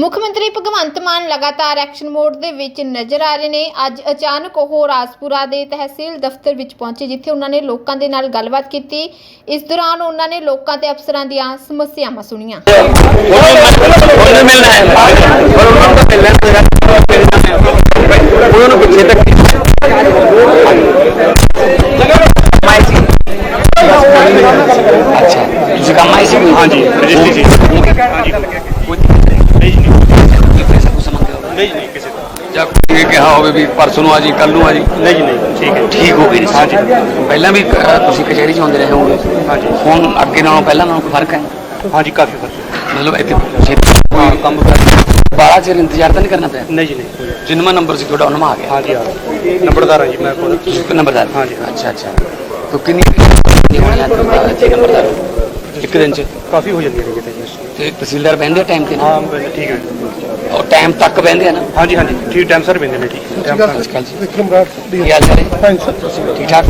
ਮੁੱਖ ਮੰਤਰੀ ਭਗਵੰਤ ਮਾਨ ਲਗਾਤਾਰ ਐਕਸ਼ਨ ਮੋਡ ਦੇ ਵਿੱਚ ਨਜ਼ਰ ਆ ਰਹੇ ਨੇ। ਅੱਜ ਅਚਾਨਕ ਉਹ ਰਾਜਪੁਰਾ ਦੇ ਤਹਿਸੀਲ ਦਫ਼ਤਰ ਵਿੱਚ ਪਹੁੰਚੇ, ਜਿੱਥੇ ਉਹਨਾਂ ਨੇ ਲੋਕਾਂ ਦੇ ਨਾਲ ਗੱਲਬਾਤ ਕੀਤੀ। ਇਸ ਦੌਰਾਨ ਉਹਨਾਂ ਨੇ ਲੋਕਾਂ ਤੇ ਅਫਸਰਾਂ ਦੀਆਂ ਸਮੱਸਿਆਵਾਂ ਸੁਣੀਆਂ। ਉਹਨਾਂ ਨੂੰ ਪਿੱਛੇ ਤੱਕ ਅੱਛਾ ਤੁਸੀਂ ਕੰਮ ਆਏ ਸੀ ਹਾਂਜੀ, ਰਜਿਸਟਰੀ ਸੀ। ਹਾਂਜੀ ਨਹੀਂ ਜੀ ਪੈਸਾ ਕੁਛ ਮੰਗਦੇ ਹੋ ਨਹੀਂ ਨਹੀਂ ਕਿਸੇ ਦਾ ਜਾਂ ਕੋਈ ਇਹ ਕਿਹਾ ਹੋਵੇ ਵੀ ਪਰਸੋਂ ਨੂੰ ਆ ਜੀ ਕੱਲ ਨੂੰ ਆ ਜੀ? ਨਹੀਂ ਜੀ ਨਹੀਂ ਠੀਕ ਹੈ ਠੀਕ ਹੋ ਗਈ ਹਾਂਜੀ। ਪਹਿਲਾਂ ਵੀ ਅ, ਤੁਸੀਂ ਕਚਹਿਰੀ ਚ ਆਉਂਦੇ ਰਹੇ ਹੋਗੇ ਹਾਂਜੀ। ਹੁਣ ਅੱਗੇ ਨਾਲੋਂ ਪਹਿਲਾਂ ਨਾਲੋਂ ਫ਼ਰਕ ਹੈ? ਹਾਂਜੀ ਕਾਫੀ ਫ਼ਰਕ ਮਤਲਬ ਇੱਥੇ ਛੇਤੀ ਕੰਮ ਕਰ ਬਾਲਾ ਚਿਰ ਇੰਤਜ਼ਾਰ ਤਾਂ ਨਹੀਂ ਕਰਨਾ ਪਿਆ? ਨਹੀਂ ਜੀ ਨਹੀਂ। ਜਿੰਨਾ ਨੰਬਰ ਸੀ ਤੁਹਾਡਾ ਉਹਨਾਂ ਆ ਗਿਆ। ਹਾਂਜੀ ਹਾਂ। ਨੰਬਰਦਾਰ ਹਾਂ ਜੀ ਮੈਂ ਕੋਲ ਤੁਸੀਂ ਇੱਕ ਨੰਬਰਦਾਰ? ਹਾਂਜੀ। ਅੱਛਾ ਅੱਛਾ। ਤੋ ਕਿੰਨੀ ਨੰਬਰਦਾਰ ਇੱਕ ਦਿਨ ਚ। ਕਾਫੀ ਹੋ ਜਾਂਦੀ ਹੈ ਕਿਤੇ ਜੀ। ਤੇ ਤਹਿਸੀਲਦਾਰ ਬਹਿੰਦੇ ਟਾਈਮ ਤੇ ਨਾ? ਹਾਂ ਬਸ ਠੀਕ ਹੈ ਉਹ ਟਾਈਮ ਤੱਕ ਬਹਿੰਦੇ ਆ ਨਾ? ਹਾਂਜੀ ਹਾਂਜੀ ਠੀਕ ਟਾਈਮ ਸਰ ਬਿੰਦੇ ਨੇ ਠੀਕ। time sir। ਅੱਜ ਕੱਲ੍ਹ ਜੀ ਵਿਕਰਮ ਰਾਜ ਕੀ ਹਾਲ ਚਾਲ ਹੈ? ਹਾਂਜੀ ਸਰ। ਠੀਕ ਠਾਕ?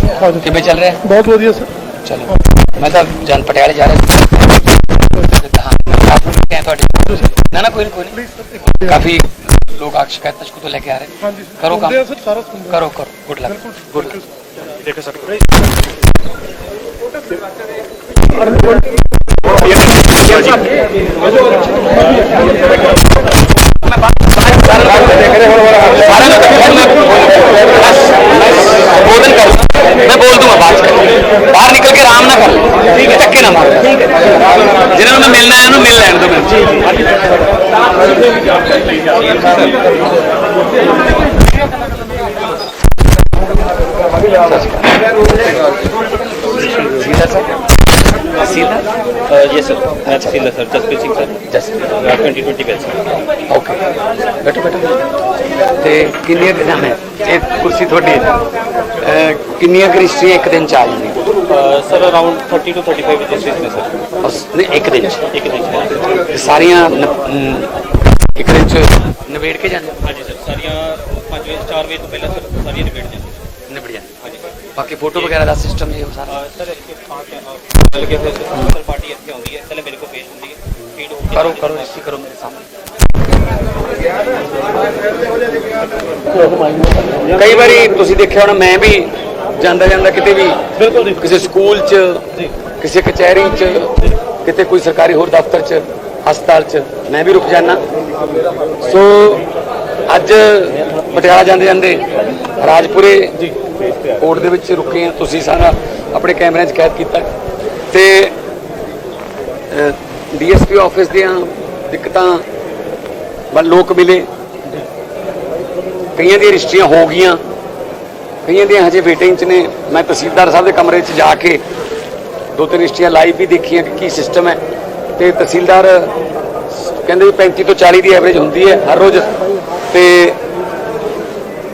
ਕਿਵੇਂ ਚੱਲ ਰਿਹਾ? ਬਹੁਤ ਵਧੀਆ ਸਰ। ਚਲੋ। ਮੈਂ ਤਾਂ ਜਨ ਪਟਿਆਲੇ ਜਾ ਰਿਹਾ ਸੀ। ਹਾਂ ਕਾਫੀ ਤੁਹਾਡੇ ਨਾ ਨਾ ਕੋਈ ਨਹੀਂ ਕੋਈ ਨਹੀਂ ਕਾਫੀ ਲੋਕ ਆ ਸ਼ਿਕਾਇਤਾਂ ਸ਼ਿਕਾਇਤਾਂ ਲੈ ਕੇ ਆ ਰਹੇ। ਹਾਂਜੀ ਕਰੋ ਕੰਮ। ਸੁਣਦੇ ਆ ਸਰ ਸਾਰਾ ਸੁਣਦੇ ਆ। ਕਰੋ। ਕਰੋ ਗੁੱਡ ਲੱਕ ਗੁੱਡ ਲੱਕ ਦੇਖੋ ਸਰ। ਬੋਲਣ ਕਰ ਮੈਂ ਬੋਲ ਦੂੰਗਾ ਬਾਅਦ ਚ ਬਾਹਰ ਨਿਕਲ ਕੇ ਆਰਾਮ ਨਾਲ ਕਰ ਲੈ ਠੀਕ ਹੈ ਧੱਕੇ ਨਾ ਮਾਰ ਜਿਹਨਾਂ ਨੂੰ ਮੈਂ ਮਿਲਣਾ ਹੈ ਉਹਨੂੰ ਮਿਲ ਲੈਣ ਦੋ ਮੈਨੂੰ ਜੀ ਸੀਦਾ ਸਰ ਸੀਦਾ yes sir. That's Sila sir. Jasprit Singh sir. Just uh, 2020 batch sir. Okay ਬੈਠੋ ਬੈਠੋ ਤੇ ਕਿੰਨੀਆਂ ਕਿਦਾਂ ਹੈ ਇਹ ਕੁਰਸੀ ਤੁਹਾਡੀ ਹੈ ਅਹ ਕਿੰਨੀਆਂ ਕ੍ਰਿਸ਼ਟੀਆਂ ਇੱਕ ਦਿਨ ਚ ਆ ਜਾਂਦੀਆਂ uh, sir around 30 to 35 registries ne sir. ਬਸ ਨਹੀਂ ਇੱਕ ਦਿਨ ਚ। ਤੇ ਸਾਰੀਆਂ ਨ- ਅਮ, ਇੱਕ ਦਿਨ ਚ ਨਿਬੇੜ ਕੇ ਜਾਂਦੇ? ਹਾਂਜੀ ਸਰ ਸਾਰੀਆਂ 5 ਵਜੇ 4 ਵਜੇ ਤੋਂ ਪਹਿਲਾਂ ਸਰ ਸਾਰੀਆਂ ਨਿਬੇੜ ਜਾਂਦੀਆਂ। ਨਿਬੜ ਜਾਂਦੇ। ਹਾਂਜੀ। ਬਾਕੀ ਫੋਟੋ ਵਗੈਰਾ ਦਾ ਸਿਸਟਮ ਇਹ ਸਾਰਾ। ਸਰ ਇੱਥੇ ਆ ਕੇ ਮਿਲ ਕੇ ਫਿਰ ਸਰ ਪਾਰਟੀ ਇੱਥੇ ਆਉਂਦੀ ਹੈ। ਪਹਿਲੇ ਮੇਰੇ ਕੋਲ ਪੇਜ ਹੁੰਦੀ ਹੈ। ਫੀਡ ਕਰੋ ਕਰੋ ਰਿਸ਼ਤੀ ਕਰੋ ਮੇਰੇ ਸਾਹਮਣੇ। ਕਈ ਵਾਰੀ ਤੁਸੀਂ ਦੇਖਿਆ ਹੋਣਾ ਮੈਂ ਵੀ ਜਾਂਦਾ ਜਾਂਦਾ ਕਿਤੇ ਵੀ ਬਿਲਕੁਲ ਕਿਸੇ ਸਕੂਲ 'ਚ ਕਿਸੇ ਕਚਹਿਰੀ 'ਚ ਕਿਤੇ ਕੋਈ ਸਰਕਾਰੀ ਹੋਰ ਦਫ਼ਤਰ 'ਚ ਹਸਪਤਾਲ 'ਚ ਮੈਂ ਵੀ ਰੁਕ ਜਾਣਾ ਸੋ ਅੱਜ ਪਟਿਆਲਾ ਜਾਂਦੇ ਜਾਂਦੇ ਰਾਜਪੁਰੇ ਕੋਰਟ ਦੇ ਵਿੱਚ ਰੁਕੇ ਆ ਤੁਸੀਂ ਸਾਰਾ ਆਪਣੇ ਕੈਮਰਿਆਂ 'ਚ ਕੈਦ ਕੀਤਾ। ਤੇ ਡੀਐਸਪੀ ਆਫਿਸ ਦੀਆਂ ਦਿੱਕਤਾਂ ਵੱਲ ਲੋਕ ਮਿਲੇ। ਕਈਆਂ ਦੀਆਂ ਰਜਿਸਟਰੀਆਂ ਹੋ ਗਈਆਂ। ਕਈਆਂ ਦੀਆਂ ਹਜੇ ਵੇਟਿੰਗ 'ਚ ਨੇ। ਮੈਂ ਤਹਿਸੀਲਦਾਰ ਸਾਹਿਬ ਦੇ ਕਮਰੇ 'ਚ ਜਾ ਕੇ ਦੋ ਤਿੰਨ ਰਜਿਸਟਰੀਆਂ ਲਾਈਵ ਵੀ ਦੇਖੀਆਂ ਕਿ ਕੀ ਸਿਸਟਮ ਹੈ। ਤੇ ਤਹਿਸੀਲਦਾਰ ਕਹਿੰਦੇ ਵੀ 35 ਤੋਂ 40 ਦੀ ਐਵਰੇਜ ਹੁੰਦੀ ਹੈ ਹਰ ਰੋਜ਼। ਤੇ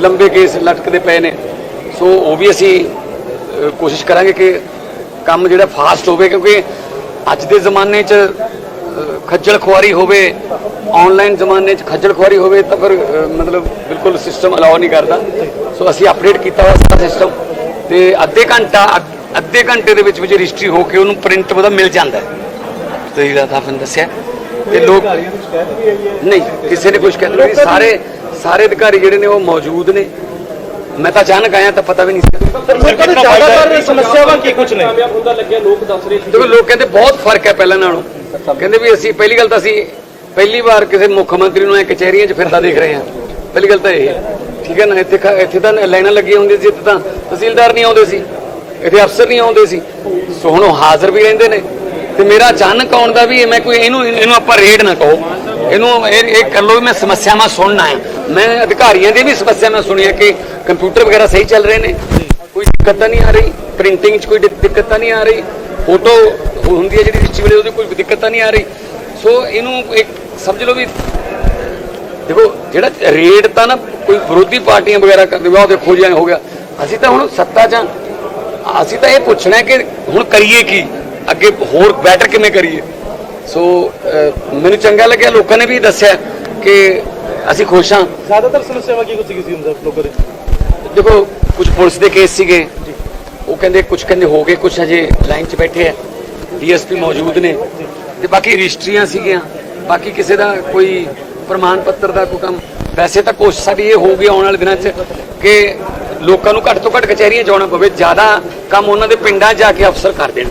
ਲੰਬੇ ਕੇਸ ਲਟਕਦੇ ਪਏ ਨੇ। ਸੋ ਉਹ ਵੀ ਅਸੀਂ ਕੋਸ਼ਿਸ਼ ਕਰਾਂਗੇ ਕਿ ਕੰਮ ਜਿਹੜਾ ਫਾਸਟ ਹੋਵੇ ਕਿਉਂਕਿ ਅੱਜ ਦੇ ਜ਼ਮਾਨੇ 'ਚ ਖੱਜਲ ਖੁਆਰੀ ਹੋਵੇ ਆਨਲਾਈਨ ਜ਼ਮਾਨੇ 'ਚ ਖੱਜਲ ਖੁਆਰੀ ਹੋਵੇ ਤਾਂ ਫਿਰ ਮਤਲਬ ਬਿਲਕੁਲ ਸਿਸਟਮ ਅਲਾਉ ਨਹੀਂ ਕਰਦਾ। ਸੋ ਅਸੀਂ ਅਪਡੇਟ ਕੀਤਾ ਹੋਇਆ ਸਾਰਾ ਸਿਸਟਮ ਤੇ ਅੱਧੇ ਘੰਟਾ ਅੱਧ- ਘੰਟੇ ਦੇ ਵਿੱਚ ਵਿੱਚ ਰਜਿਸਟਰੀ ਹੋ ਕੇ ਉਹਨੂੰ ਪ੍ਰਿੰਟ ਉਹਦਾ ਮਿਲ ਜਾਂਦਾ ਤੁਸੀਂ ਦਾ ਤੁਹਾਨੂੰ ਦੱਸਿਆ। ਤੇ ਲੋਕ ਨਹੀਂ ਕਿਸੇ ਨੇ ਕੁਝ ਕਹਿੰਦਾ ਸਾਰੇ ਸਾਰੇ ਅਧਿਕਾਰੀ ਜਿਹੜੇ ਨੇ ਉਹ ਮੌਜੂਦ ਨੇ। ਮੈਂ ਤਾਂ ਅਚਾਨਕ ਆਇਆ ਤਾਂ ਪਤਾ ਵੀ ਨਹੀਂ ਸੀ। ਲੋਕਾਂ ਦੇ ਜ਼ਿਆਦਾਤਰ ਸਮੱਸਿਆਵਾਂ ਕੀ ਕੁਝ ਨੇ ਦੇਖੋ ਲੋਕ ਕਹਿੰਦੇ ਬਹੁਤ ਫ਼ਰਕ ਹੈ ਪਹਿਲਾਂ ਨਾਲੋਂ। ਕਹਿੰਦੇ ਵੀ ਅਸੀਂ ਪਹਿਲੀ ਗੱਲ ਤਾਂ ਅਸੀਂ ਪਹਿਲੀ ਵਾਰ ਕਿਸੇ ਮੁੱਖ ਮੰਤਰੀ ਨੂੰ ਐ ਕਚਹਿਰੀਆਂ 'ਚ ਫਿਰਦਾ ਦੇਖ ਰਹੇ ਹਾਂ। ਪਹਿਲੀ ਗੱਲ ਤਾਂ ਇਹ ਹੈ। ਠੀਕ ਹੈ ਨਾ? ਇੱਥੇ ਇੱਥੇ ਤਾਂ ਲਾਈਨਾਂ ਲੱਗੀਆਂ ਹੁੰਦੀਆਂ ਸੀ ਇੱਥੇ ਤਾਂ ਤਹਿਸੀਲਦਾਰ ਨਹੀਂ ਆਉਂਦੇ ਸੀ। ਇੱਥੇ ਅਫਸਰ ਨਹੀਂ ਆਉਂਦੇ ਸੀ। ਸੋ ਹੁਣ ਉਹ ਹਾਜ਼ਰ ਵੀ ਰਹਿੰਦੇ ਨੇ। ਤੇ ਮੇਰਾ ਅਚਾਨਕ ਆਉਣ ਦਾ ਵੀ ਇਹ ਮੈਂ ਕੋਈ ਇਹਨੂੰ ਇਹਨੂੰ ਆਪਾਂ ਰੇਡ ਨਾ ਕਹੋ। ਇਹਨੂੰ ਇਹ ਇਹ ਕਰ ਲਓ ਵੀ ਮੈਂ ਸਮੱਸਿਆਵਾਂ ਸੁਣਨਾ ਹੈ। ਮੈਂ ਅਧਿਕਾਰੀਆਂ ਦੀ ਵੀ ਸਮੱਸਿਆਵਾਂ ਸੁਣੀਆਂ ਕਿ ਕੰਪਿਊਟਰ ਵਗੈਰਾ ਸਹੀ ਚੱਲ ਰਹੇ ਨੇ। ਕੋਈ ਦਿੱਕਤ ਨਹੀਂ ਆ ਰਹੀ। ਪ੍ਰਿੰਟਿੰਗ 'ਚ ਕੋਈ ਦਿੱਕ- ਦਿੱਕਤ ਨਹੀਂ ਆ ਰਹੀ। ਫੋਟੋ ਹੁੰਦੀ ਹੈ ਜਿਹੜੀ ਵਿੱਚ ਵੇਲੇ, ਉਹਦੀ ਕੋਈ ਦਿੱਕਤ ਨਹੀਂ ਆ ਰਹੀ। ਸੋ ਇਹਨੂੰ ਇੱਕ ਸਮਝ ਲਓ ਵੀ ਦੇਖੋ, ਜਿਹੜਾ ਰੇਡ ਤਾਂ ਨਾ ਕੋਈ ਵਿਰੋਧੀ ਪਾਰਟੀਆਂ ਵਗੈਰਾ ਕਰਦੇ, ਵਾ ਉਹ ਦੇਖੋ ਜਿਹਾ ਹੋ ਗਿਆ। ਅਸੀਂ ਤਾਂ ਹੁਣ ਸੱਤਾ 'ਚ ਹਾਂ। ਅਸੀਂ ਤਾਂ ਇਹ ਪੁੱਛਣਾ ਕਿ ਹੁਣ ਕਰੀਏ ਕੀ? ਅੱਗੇ ਹੋਰ ਬੈਟਰ ਕਿਵੇਂ ਕਰੀਏ? ਸੋ ਮੈਨੂੰ ਚੰਗਾ ਲੱਗਿਆ ਲੋਕਾਂ ਨੇ ਵੀ ਦੱਸਿਆ ਕਿ ਅਸੀਂ ਖੁਸ਼ ਹਾਂ। ਜ਼ਿਆਦਾਤਰ ਸਮੱਸਿਆਵਾਂ ਕੀ ਕੁਝ ਸੀ ਹੁੰਦਾ ਲੋਕਾਂ ਦੇ? ਦੇਖੋ ਕੁਝ ਪੁਲਿਸ ਦੇ ਕੇਸ ਸੀਗੇ। ਉਹ ਕਹਿੰਦੇ ਕੁਝ ਕਹਿੰਦੇ ਹੋ ਗਏ ਕੁਝ ਅਜੇ ਲਾਈਨ 'ਚ ਬੈਠੇ ਆ। ਡੀਐਸਪੀ ਮੌਜੂਦ ਨੇ। ਤੇ ਬਾਕੀ ਰਜਿਸਟਰੀਆਂ ਸੀਗੀਆਂ। ਬਾਕੀ ਕਿਸੇ ਦਾ ਕੋਈ ਪ੍ਰਮਾਣ ਪੱਤਰ ਦਾ ਕੋਈ ਕੰਮ। ਵੈਸੇ ਤਾਂ ਕੋਸ਼ਿਸ਼ ਸਾਡੀ ਇਹ ਹੋਊਗੀ ਆਉਣ ਵਾਲੇ ਦਿਨਾਂ 'ਚ ਕਿ ਲੋਕਾਂ ਨੂੰ ਘੱਟ ਤੋਂ ਘੱਟ ਕਚਹਿਰੀਆਂ ਜਾਣਾ ਪਵੇ। ਜ਼ਿਆਦਾ ਕੰਮ ਉਹਨਾਂ ਦੇ ਪਿੰਡਾਂ ਜਾ ਕੇ ਅਫਸਰ ਕਰ ਦੇਣ।